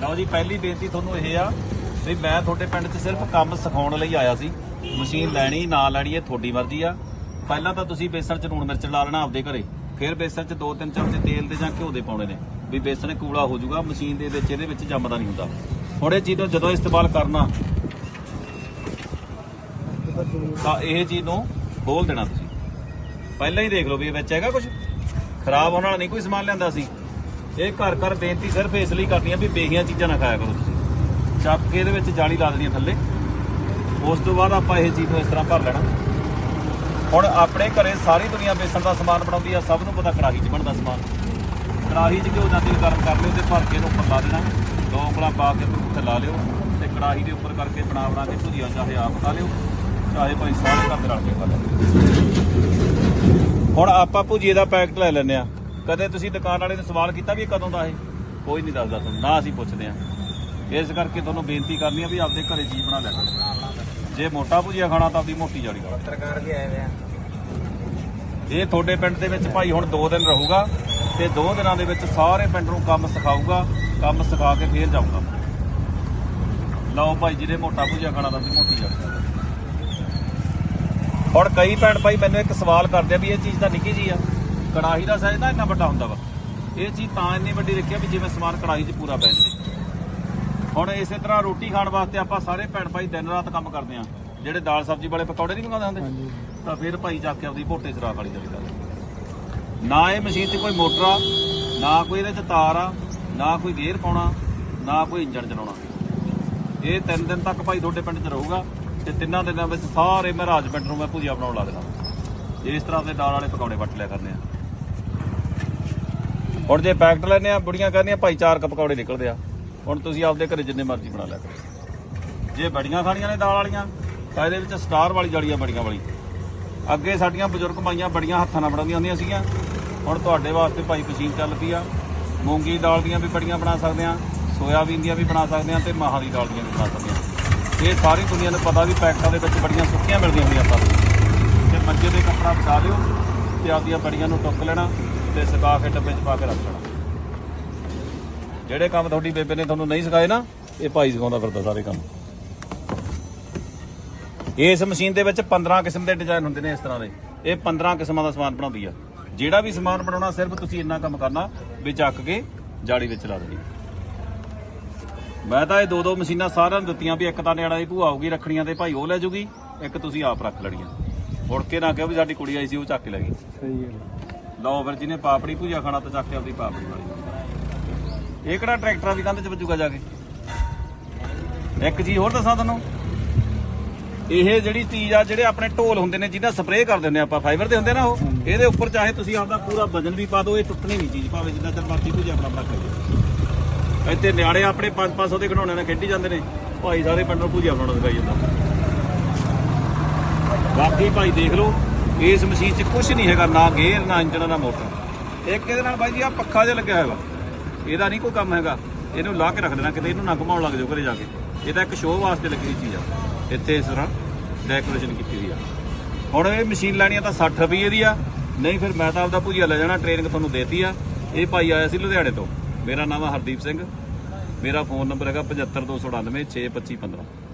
ਲਓ ਜੀ, ਪਹਿਲੀ ਬੇਨਤੀ ਤੁਹਾਨੂੰ ਇਹ ਆ ਵੀ ਮੈਂ ਤੁਹਾਡੇ ਪਿੰਡ 'ਚ ਸਿਰਫ ਕੰਮ ਸਿਖਾਉਣ ਲਈ ਆਇਆ ਸੀ। ਮਸ਼ੀਨ ਲੈਣੀ, ਨਾ ਲੈਣੀ, ਇਹ ਤੁਹਾਡੀ ਮਰਜ਼ੀ ਆ। ਪਹਿਲਾਂ ਤਾਂ ਤੁਸੀਂ ਬੇਸਣ 'ਚ ਲੂਣ ਮਿਰਚ ਲਾ ਲੈਣਾ ਆਪਦੇ ਘਰੇ। ਫਿਰ ਬੇਸਣ 'ਚ 2-3 ਚਮਚੇ ਤੇਲ ਦੇ ਜਾਂ ਘਿਓ ਦੇ ਪਾਉਣੇ ਨੇ ਵੀ ਬੇਸਣ ਕੂੜਾ ਹੋ ਜਾਊਗਾ, ਮਸ਼ੀਨ ਦੇ ਵਿੱਚ, ਇਹਦੇ ਵਿੱਚ ਜੰਮਦਾ ਨਹੀਂ ਹੁੰਦਾ। ਹੁਣ ਇਹ ਚੀਜ਼ ਨੂੰ ਜਦੋਂ ਇਸਤੇਮਾਲ ਕਰਨਾ, ਤਾਂ ਇਹ ਚੀਜ਼ ਨੂੰ ਖੋਲ ਦੇਣਾ ਤੁਸੀਂ। ਪਹਿਲਾਂ ਹੀ ਦੇਖ ਲਓ ਵੀ ਇਹ ਵਿੱਚ ਹੈਗਾ ਕੁਝ ਖਰਾਬ ਹੋਣ ਵਾਲਾ ਨਹੀਂ, ਕੋਈ ਸਮਾਨ ਲੈਂਦਾ ਸੀ। ਇਹ ਘਰ ਘਰ ਬੇਨਤੀ ਸਿਰਫ ਇਸ ਲਈ ਕਰਨੀ ਆ ਵੀ ਬੇਹੀਆਂ ਚੀਜ਼ਾਂ ਨਾ ਖਾਇਆ ਕਰੋ ਤੁਸੀਂ। ਚੱਕ ਕੇ ਇਹਦੇ ਵਿੱਚ ਜਾਲੀ ਲਾ ਦੇਣੀ ਥੱਲੇ। ਉਸ ਤੋਂ ਬਾਅਦ ਆਪਾਂ ਇਹ ਚੀਜ਼ ਨੂੰ ਇਸ ਤਰ੍ਹਾਂ ਭਰ ਲੈਣਾ। ਹੁਣ ਆਪਣੇ ਘਰੇ ਸਾਰੀ ਦੁਨੀਆ ਬੇਸਣ ਦਾ ਸਮਾਨ ਬਣਾਉਂਦੀ ਆ, ਸਭ ਨੂੰ ਪਤਾ ਕੜਾਹੀ 'ਚ ਬਣਦਾ ਸਮਾਨ। ਕੜਾਹੀ 'ਚ ਘਿਓ ਜਾਂਦੀ ਤੇਲ ਗਰਮ ਕਰ ਲਿਓ ਤੇ ਭਰ ਕੇ ਇਹਨੂੰ ਉੱਪਰ ਲਾ ਦੇਣਾ। ਦੋ ਉਂਗਲਾਂ ਪਾ ਕੇ ਇਹਨੂੰ ਉੱਤੇ ਲਾ ਲਿਓ ਤੇ ਕੜਾਹੀ ਦੇ ਉੱਪਰ ਕਰਕੇ ਬਣਾ ਬਣਾ ਕੇ ਭੁਜੀਆ ਚਾਹੇ ਆਪ ਖਾ ਲਿਓ। ਚਾਹੇ ਭਾਈ ਸਾਰੇ ਘਰ ਦੇ ਰਲ ਕੇ ਖਾ ਲਿਓ ਹੁਣ ਆਪਾਂ ਭੁਜੀਏ ਦਾ ਪੈਕਟ ਲੈ ਲੈਂਦੇ ਆ। ਕਦੇ ਤੁਸੀਂ ਦੁਕਾਨ ਵਾਲੇ ਨੂੰ ਸਵਾਲ ਕੀਤਾ ਵੀ ਇਹ ਕਦੋਂ ਦਾ ਇਹ? ਕੋਈ ਨਹੀਂ ਦੱਸਦਾ ਤੁਹਾਨੂੰ ਨਾ ਅਸੀਂ ਪੁੱਛਦੇ ਆ ਇਸ ਕਰਕੇ ਤੁਹਾਨੂੰ ਬੇਨਤੀ ਕਰਨੀ ਆ ਵੀ ਆਪਦੇ ਘਰੇ ਚੀਜ਼ ਬਣਾ ਲੈ ਜੇ ਮੋਟਾ ਭੁਜੀਆ ਖਾਣਾ ਤਾਂ ਆਪਦੀ ਮੋਟੀ ਜਾੜੀ ਖਾਓ ਪੱਤਰਕਾਰ ਵੀ ਆਏ ਹੋਏ ਆ। ਇਹ ਤੁਹਾਡੇ ਪਿੰਡ ਦੇ ਵਿੱਚ ਭਾਈ ਹੁਣ 2 ਦਿਨ ਰਹੂਗਾ ਤੇ 2 ਦਿਨਾਂ ਦੇ ਵਿੱਚ ਸਾਰੇ ਪਿੰਡ ਨੂੰ ਕੰਮ ਸਿਖਾਊਗਾ ਕੰਮ ਸਿਖਾ ਕੇ ਫੇਰ ਜਾਊਗਾ। ਲਓ ਭਾਈ ਜਿਹਦੇ ਮੋਟਾ ਭੁਜਿਆ ਖਾਣਾ ਤਾਂ ਅਸੀਂ ਮੋਟੀ ਜਾਊਗਾ ਹੁਣ ਕਈ ਭੈਣ ਭਾਈ ਮੈਨੂੰ ਇੱਕ ਸਵਾਲ ਕਰਦੇ ਆ ਵੀ ਇਹ ਚੀਜ਼ ਤਾਂ ਨਿੱਕੀ ਜੀ ਆ। ਕੜਾਹੀ ਦਾ ਸਾਈਜ਼ ਤਾਂ ਇੰਨਾ ਵੱਡਾ ਹੁੰਦਾ ਵਾ। ਇਹ ਚੀਜ਼ ਤਾਂ ਇੰਨੀ ਵੱਡੀ ਰੱਖੀ ਆ ਵੀ ਜਿਵੇਂ ਸਮਾਨ ਕੜਾਹੀ 'ਚ ਪੂਰਾ ਪੈ ਜਾਵੇ। ਹੁਣ ਇਸੇ ਤਰ੍ਹਾਂ ਰੋਟੀ ਖਾਣ ਵਾਸਤੇ ਆਪਾਂ ਸਾਰੇ ਭੈਣ ਭਾਈ ਦਿਨ ਰਾਤ ਕੰਮ ਕਰਦੇ ਆ। ਜਿਹੜੇ ਦਾਲ ਸਬਜ਼ੀ ਵਾਲੇ ਪਕੌੜੇ ਨਹੀਂ ਮੰਗਾਉਂਦੇ ਹੁੰਦੇ ਤਾਂ ਫਿਰ ਭਾਈ ਜਾ ਕੇ ਆਪਦੀ ਭੋਟੇ ਚ ਰਾਖ ਵਾਲੀ ਚਲੀ ਜਾਂਦੀ ਨਾ ਇਹ ਮਸ਼ੀਨ 'ਚ ਕੋਈ ਮੋਟਰ ਆ ਨਾ ਕੋਈ ਇਹਦੇ 'ਚ ਤਾਰ ਆ ਨਾ ਕੋਈ ਗੇਅਰ ਪਾਉਣਾ ਨਾ ਕੋਈ ਇੰਜਣ ਚਲਾਉਣਾ। ਇਹ ਤਿੰਨ ਦਿਨ ਤੱਕ ਭਾਈ ਤੁਹਾਡੇ ਪਿੰਡ 'ਚ ਰਹੂਗਾ ਤੇ ਤਿੰਨਾਂ ਦਿਨਾਂ ਵਿੱਚ ਸਾਰੇ ਮਹਾਰਾਜ ਪਿੰਡ ਨੂੰ ਮੈਂ ਭੁਜੀਆ ਬਣਾਉਣ ਲਾ ਦੇਣਾ। ਇਸ ਤਰ੍ਹਾਂ ਦੇ ਦਾਲ ਵਾਲੇ ਪਕੌੜੇ ਵੱਟ ਲਿਆ ਕਰਨੇ ਆ। ਹੁਣ ਜੇ ਪੈਕਟ ਲੈਨੇ ਆ, ਬੁੜੀਆਂ ਕਹਿੰਦੀਆਂ ਭਾਈ ਚਾਰ ਕੁ ਪਕੌੜੇ ਨਿਕਲਦੇ ਆ। ਹੁਣ ਤੁਸੀਂ ਆਪਦੇ ਘਰੇ ਜਿੰਨੇ ਮਰਜ਼ੀ ਬਣਾ ਲਿਆ ਕਰੋ। ਜੇ ਬੜੀਆਂ ਖਾਣੀਆਂ ਨੇ ਦਾਲ ਵਾਲੀਆਂ, ਤਾਂ ਇਹਦੇ ਵਿੱਚ ਸਟਾਰ ਵਾਲੀ ਜੜੀਆਂ ਬੜੀਆਂ ਵਾਲੀ। ਅੱਗੇ ਸਾਡੀਆਂ ਬਜ਼ੁਰਗ ਮਾਈਆਂ ਬੜੀਆਂ ਹੱਥਾਂ ਨਾਲ ਬਣਾਉਂਦੀਆਂ ਹੁੰਦੀਆਂ ਸੀਗੀਆਂ। ਹੁਣ ਤੁਹਾਡੇ ਵਾਸਤੇ ਭਾਈ ਮਸ਼ੀਨ ਚੱਲ ਪਈ ਆ। ਮੂੰਗੀ ਦਾਲ ਦੀਆਂ ਵੀ ਬੜੀਆਂ ਬਣਾ ਸਕਦੇ ਆ, ਸੋਇਆਬੀਨ ਦੀਆਂ ਵੀ ਬਣਾ ਸਕਦੇ ਆ ਤੇ ਮਾਹਾਂ ਦੀ ਦਾਲ ਦੀਆਂ ਵੀ ਬਣਾ ਸਕਦੇ ਆ। ਇਹ ਸਾਰੀ ਦੁਨੀਆ ਨੂੰ ਪਤਾ ਵੀ ਪੈਕਟਾਂ ਦੇ ਵਿੱਚ ਬੜੀਆਂ ਸੁੱਕੀਆਂ ਮਿਲਦੀਆਂ ਹੁੰਦੀਆਂ ਆਪਾਂ ਤੇ ਮੰਜੇ ਦੇ ਕੱਪੜਾ ਬਚਾ ਲਿਓ ਤੇ ਆਪਦੀਆਂ ਬੜੀਆਂ ਨੂੰ ਟੁੱਕ ਲੈਣਾ। ਤੇ ਸੁਕਾ ਕੇ ਡੱਬੇ 'ਚ ਪਾ ਕੇ ਰੱਖ ਲੈਣਾ। ਜਿਹੜੇ ਕੰਮ ਤੁਹਾਡੀ ਬੇਬੇ ਨੇ ਤੁਹਾਨੂੰ ਨਹੀਂ ਸਿਖਾਏ ਨਾ, ਇਹ ਭਾਈ ਸਿਖਾਉਂਦਾ ਫਿਰਦਾ ਸਾਰੇ ਕੰਮ। ਇਸ ਮਸ਼ੀਨ ਦੇ ਵਿੱਚ 15 ਕਿਸਮ ਦੇ ਡਿਜ਼ਾਈਨ ਹੁੰਦੇ ਨੇ ਇਸ ਤਰ੍ਹਾਂ ਦੇ। ਇਹ 15 ਕਿਸਮਾਂ ਦਾ ਸਮਾਨ ਬਣਾਉਂਦੀ ਆ। ਜਿਹੜਾ ਵੀ ਸਮਾਨ ਬਣਾਉਣਾ, ਸਿਰਫ ਤੁਸੀਂ ਇੰਨਾ ਕੰਮ ਕਰਨਾ, ਵੀ ਚੱਕ ਕੇ ਜਾੜੀ ਵਿੱਚ ਲਾ ਦੇਣੀ। ਮੈਂ ਤਾਂ ਇਹ ਦੋ ਦੋ ਮਸ਼ੀਨਾਂ ਸਾਰਿਆਂ ਨੂੰ ਦਿੱਤੀਆਂ ਵੀ ਇੱਕ ਤਾਂ ਨਿਆਣਾ ਦੀ ਭੂਆ ਆਊਗੀ ਰੱਖਣੀਆਂ ਤੇ ਭਾਈ ਉਹ ਲੈ ਜੂਗੀ, ਇੱਕ ਤੁਸੀਂ ਆਪ ਰੱਖ ਲੈਣੀਆਂ। ਮੁੜ ਕੇ ਨਾ ਕਿਹਾ ਵੀ ਸਾਡੀ ਕੁੜੀ ਆਈ ਸੀ, ਉਹ ਚੱਕ ਕੇ ਲੈ ਗਈ। ਸਹੀ ਹੈ ਲਓ ਫਿਰ ਜਿਹਨੇ ਪਾਪੜੀ ਭੁਜਾ ਖਾਣਾ ਤਾਂ ਚੱਕ ਕੇ ਆਪਣੀ ਪਾਪੜੀ ਵਾਲੀ ਇਹ ਕਿਹੜਾ ਟਰੈਕਟਰਾਂ ਦੀ ਕੰਧ 'ਚ ਵੱਜੂਗਾ ਜਾ ਕੇ? ਇੱਕ ਚੀਜ਼ ਹੋਰ ਦੱਸਾਂ ਤੁਹਾਨੂੰ। ਇਹ ਜਿਹੜੀ ਚੀਜ਼ ਆ, ਜਿਹੜੇ ਆਪਣੇ ਢੋਲ ਹੁੰਦੇ ਨੇ, ਜਿਹਦਾ ਸਪਰੇਅ ਕਰ ਦਿੰਦੇ ਆਪਾਂ ਫਾਈਬਰ ਦੇ ਹੁੰਦੇ ਨਾ ਉਹ, ਇਹਦੇ ਉੱਪਰ ਚਾਹੇ ਤੁਸੀਂ ਆਪਦਾ ਪੂਰਾ ਵਜਨ ਵੀ ਪਾ ਦਿਓ, ਇਹ ਟੁੱਟਣੀ ਨਹੀਂ ਚੀਜ਼, ਭਾਵੇਂ ਜਿੰਨਾ ਚਿਰ ਮਰਜ਼ੀ ਭੁਜਾ ਆਪਣਾ ਆਪਣਾ ਖਾਈਏ ਇੱਥੇ ਨਿਆਣੇ ਆਪਣੇ 5-500 ਦੇ ਖਿਡੌਣਿਆਂ ਨਾਲ ਖੇਡੀ ਜਾਂਦੇ ਨੇ, ਭਾਈ ਸਾਰੇ ਪਿੰਡ ਨੂੰ ਭੁਜਾ ਬਣਾਉਣਾ ਸਿਖਾਈ ਜਾਂਦਾ। ਬਾਕੀ ਭਾਈ ਦੇਖ ਲਓ ਇਸ ਮਸ਼ੀਨ 'ਚ ਕੁਝ ਨਹੀਂ ਹੈਗਾ, ਨਾ ਗੇਅਰ, ਨਾ ਇੰਜਣ, ਨਾ ਮੋਟਰ। ਇੱਕ ਇਹਦੇ ਨਾਲ ਬਾਈ ਜੀ ਆ ਪੱਖਾ ਜਿਹਾ ਲੱਗਿਆ ਹੋਇਆ ਇਹਦਾ ਨਹੀਂ ਕੋਈ ਕੰਮ ਹੈਗਾ। ਇਹਨੂੰ ਲਾ ਕੇ ਰੱਖ ਦੇਣਾ, ਕਿਤੇ ਇਹਨੂੰ ਨਾ ਘੁਮਾਉਣ ਲੱਗ ਜਾਓ ਘਰੇ ਜਾ ਕੇ। ਇਹ ਤਾਂ ਇੱਕ ਸ਼ੋਅ ਵਾਸਤੇ ਲੱਗੀ ਚੀਜ਼ ਆ। ਇੱਥੇ ਇਸ ਤਰ੍ਹਾਂ ਡੈਕੋਰੇਸ਼ਨ ਕੀਤੀ ਹੋਈ ਆ। ਹੁਣ ਇਹ ਮਸ਼ੀਨ ਲੈਣੀ ਆ ਤਾਂ 60 ਰੁਪਏ ਦੀ ਆ। ਨਹੀਂ ਫਿਰ ਮੈਂ ਤਾਂ ਆਪਦਾ ਭੁਜੀਆ ਲੈ ਜਾਣਾ ਟ੍ਰੇਨਿੰਗ ਤੁਹਾਨੂੰ ਦੇਤੀ ਆ। ਇਹ ਭਾਈ ਆਇਆ ਸੀ ਲੁਧਿਆਣੇ ਤੋਂ। ਮੇਰਾ ਨਾਮ ਆ ਹਰਦੀਪ ਸਿੰਘ। ਮੇਰਾ ਫੋਨ ਨੰਬਰ ਹੈਗਾ 7529962515